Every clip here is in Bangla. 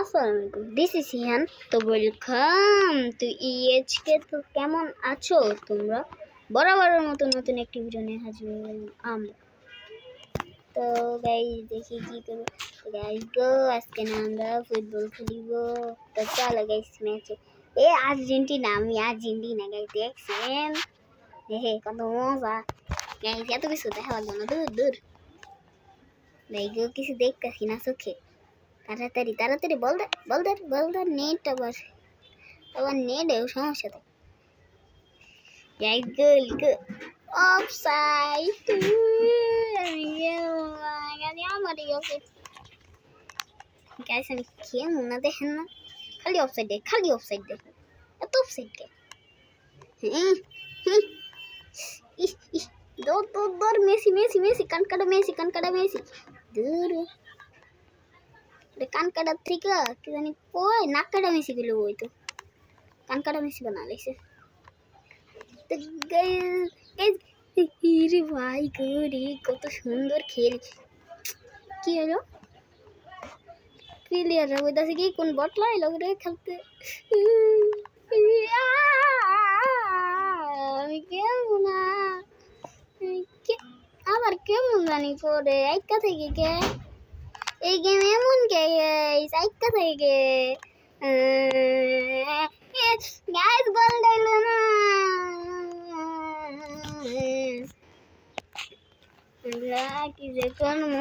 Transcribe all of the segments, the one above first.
আসসালামু আলাইকুম। দিস ইজ হিয়ান তো ওয়েলকাম টু ইএচকে তো কেমন আছো তোমরা? বরাবরের মতো নতুন একটি ভিডিও নিয়ে হাজির আমরা তো গাইজ দেখি কি করব। গাইজ গো আজকে না আমরা ফুটবল খেলিব। তো চলো গাইজ ম্যাচে এ। আর্জেন্টিনা, আমি আর্জেন্টিনা গাইজ দেখছেন? হে কত মজা। গাইজ এত কিছু দেখা পারব না দূর দূর। গাইজ গো কিছু দেখতেছি না চোখে। তাড়াতাড়ি তাড়াতাড়ি বল দে বল দে বল দে নেট আবার আবার নেটেও সমস্যা থাকে যাই গাইস আমি খেয়ে মনে দেখেন না। খালি অফসাইড দেখ, খালি অফসাইড দেখ। এত অফসাইড কে? হুম হুম। দৌড় দৌড় মেসি মেসি মেসি কানকাটা মেসি কানকাটা মেসি। দূর কান কাটার থেকে কি জানি কই নাক কাটা মেশি গুলো ওই তো। কান কাটা মেশি বানা লাইছে তো রে ভাই রে, কত সুন্দর খেল। কি হলো? প্লেয়াররা বলতেছে কি, কোন বট লাইলো রে খেলতে? আমি কেমন না। আবার কেমন জানি করে একটা থেকে কে? এই গেম এমন গাইস আইকা থেকে। গাইস গোল দিল না। কি যে করব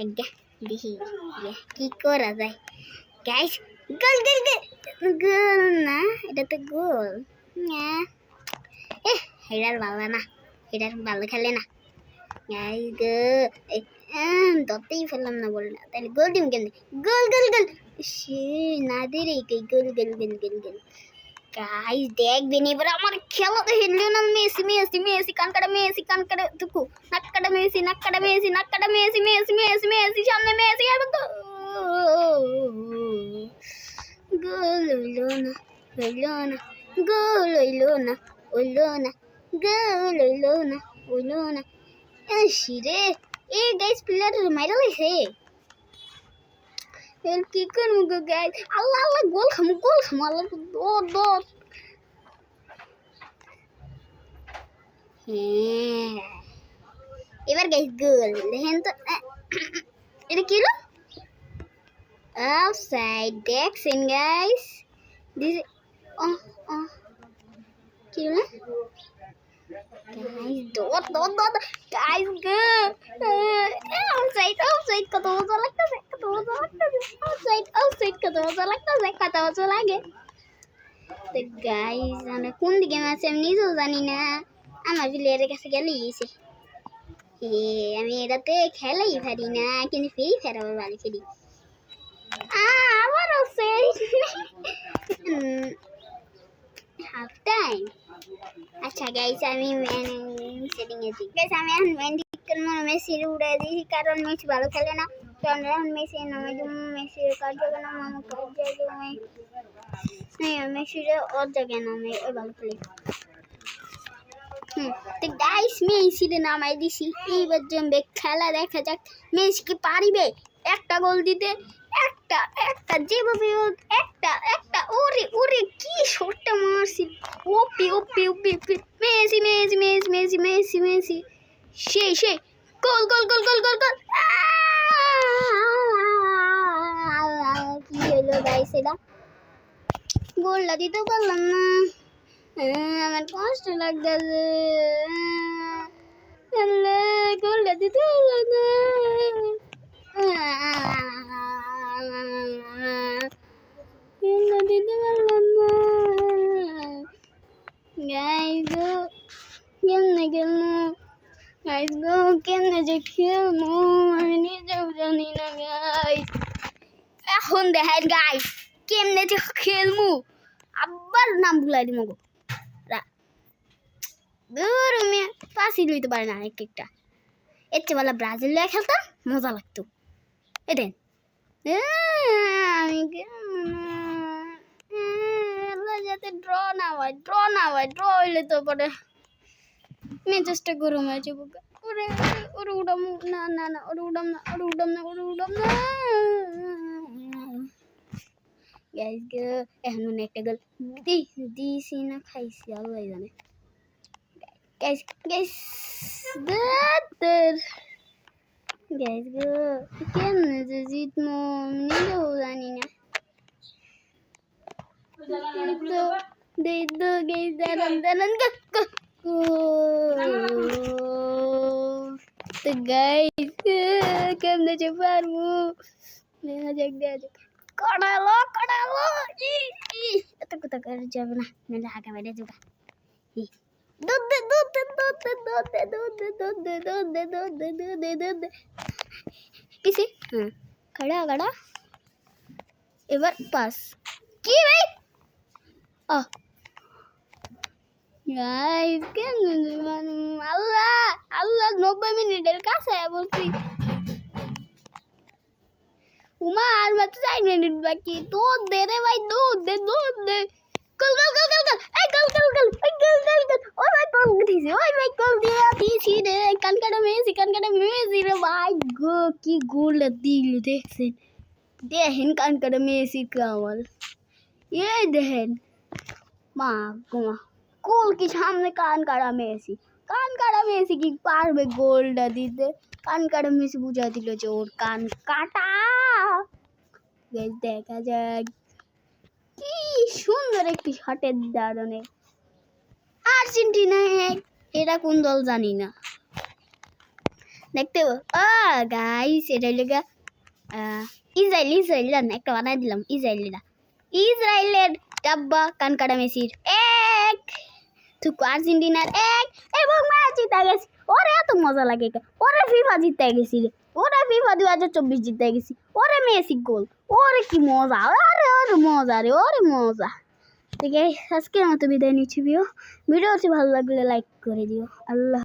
আজ্ঞা, দেখি কি করা যায়? গাইস গোল গোল গোল গোল না, এটা তো গোল এ হেডার ভালো না, হেডার ভালো খেলে না। গাইস গো ধরতেই ফেললাম না বল না তাহলে গোল টিম কেন গোল গোল গোল সে না দে রে গোল গোল গোল গোল গোল গাইস দেখবেন এবার আমার খেলা তো হেললো না মেসি মেসি মেসি কানকাটা মেসি কানকাটা তুকু নাক্কাটা মেসি নাক্কাটা মেসি নাক্কাটা মেসি মেসি মেসি মেসি সামনে মেসি আর গোল হইল না হইল না গোল হইল না হইল না গোল হইল না হইল না শিরে এ গাইস প্লেয়ার মাইরা লাইছে। এর কি করব গো গাইস আল্লাহ আল্লাহ, গোল খামু গোল খামু, আল্লাহ, দৌড় দৌড়। হ্যাঁ। এবার গাইস গোল। দেখেন তো এটা কি হলো? অফসাইড দেখছেন গাইস দিস ও ও কি হলো? Dot, dot. Guys, good. Uh, outside, outside. কত মজা লাগতেছে কত মজা লাগতেছে outside, outside. কত মজা লাগতেছে কত মজা লাগে তো গাইস আমরা কোন দিকে আছে আমি নিজেও জানি না আমার প্লেয়ারের কাছে গেলেই এসে এ আমি এটাতে খেলাই পারি না কিন্তু ফ্রি ফায়ার আবার ভালো খেলি আবার outside. হাফ টাইম আচ্ছা গাইস আমি সেটিং এ দিই গাইস আমি এখন মেন্ডিকের মনে মেসি উড়ে দিয়েছি, কারণ মেসি ভালো খেলে না। তো আমরা এখন মেসি নামে দিব মেসির কার জায়গা নাম আমার কার জায়গা হ্যাঁ মেসির ওর জায়গায় নামে ওই ভালো খেলে। হুম, তো গাইস মেসির নামাই দিছি। এইবার জমবে খেলা দেখা যাক মেসি কি পারিবে? একটা গোল দিতে, একটা একটা, যেভাবে হোক, একটা একটা ওরে ওরে কি শটটা মারছি OP OP OP OP Messi Messi Messi Messi Messi Messi সেই সেই গোল গোল গোল গোল গোল গোল কি হলো গাইস এটা গোলটা দিতে পারলাম না আমার কষ্ট লাগতেছে গোলটা দিতে পারলাম না দিতে পারলাম না গাইস গো কেমনে খেলব গাইস গো কেমনে যে খেলব আমি নিজেও জানি না গাইস এখন দেখেন গাইস কেমনে যে খেলব আবার নাম ভুলাই দিব গো। দূর মেয়ে পাশি লইতে পারে না এক একটা। এর চেয়ে ব্রাজিল লয়ে খেলতাম মজা লাগতো। এদেন যাতে ড্র না হয় ড্র না হয় ড্র হইলে তো পরে মেজাজটা গরম হয়ে যাব ওরে ওরে উড়াম, না না না, ওরে উড়াম না, ওরে উড়াম না, ওরে উড়াম না। গ্যাস গো এখন মনে হয় একটা গোল দি দিছি না খাইছি আল্লাহ জানে গ্যাস গ্যাস দাঁতের গ্যাস গো কেমনে যে জিতমো নিজেও জানি না তো দে দো গ্যাস দাঁড়ান দাঁড়ান গো গো তো গাইস কেমনে যে পারব দেখা যাক দেখা যাক কড়ালো কড়ালো এত কথা করে যাবে না মেলে হাঁকা মেরে যোগা किसी खड़ा खड़ा এবার পাস কি ভাই ও আল্লাহ আল্লাহ নব্বই মিনিটের কাছে বলছি उमा आज बच्चा मिनट बाकी दो दे दे भाई दो दे दो दे। कल कल कल कल ए कल कल कल ए कल कल कल, ओ भाई कल गई से? ओ भाई कल दिया? थी सी दे कल कल में सी कल कल में सी रे, भाई, गो, की गोल दी देख से दे हिन कल कल में सी कावल, ये देहन। माँ गुमा गोल की सामने कान काड़ा में सी कान काड़ा में सी की पार में गोल दी दे। कान काड़ा में से बुझा दिलो जो कान काटा। বেশ দেখা যাক। কি সুন্দর একটি শটের দারণে। আর্জেন্টিনা এটা কোন দল জানি না। দেখতে ও গাইস এটা লেগা ইসরায়েল ইসরায়েল, জান, একটা বানাই দিলাম, ইসরায়েলিরা। ইসরায়েলের ডাব্বা কানকাটা মেসির এক, থুকু, আর্জেন্টিনার এক, এবং ম্যাচ জিতে গেছি। ওরে, এত মজা লাগে। ওরে, ফিফা জিতে গেছি রে। ওরে, ফিফা দু হাজার চব্বিশ জিতে গেছি। ওরে মেসি গোল। ওরে কি মজা, আরে ওরে মজা রে, ওরে মজা। ঠিক আছে, আজকের মতো বিদায় নিচ্ছি ভিডিও ভিডিওটি ভালো লাগলে লাইক করে দিও। আল্লাহ